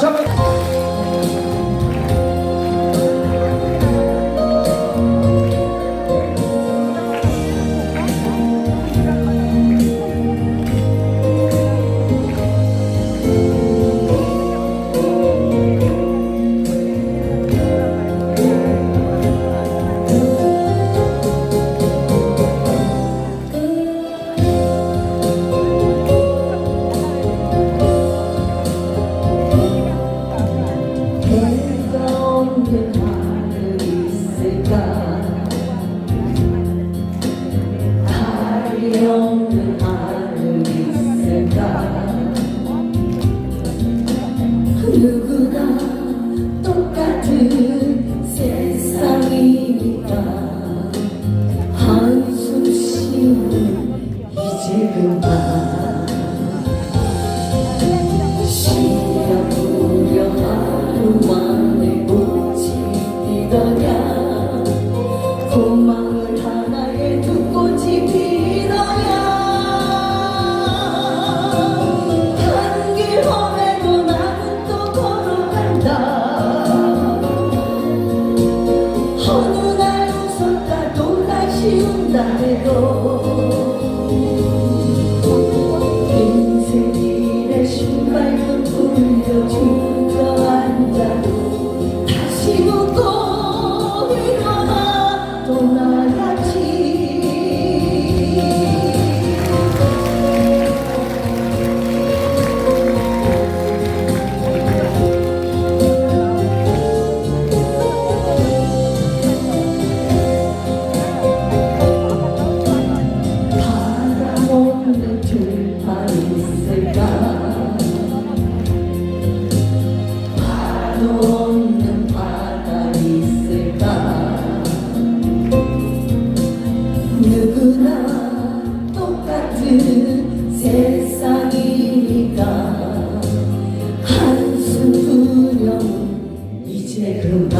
감 사. 누구나 똑같은 세상이니까. 한숨 두려움 이제 그만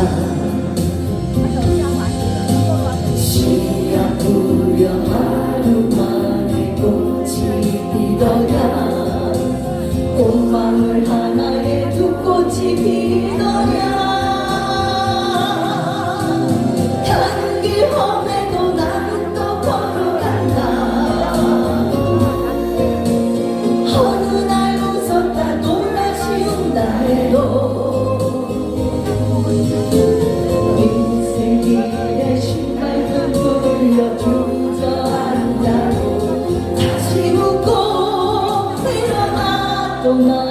Allah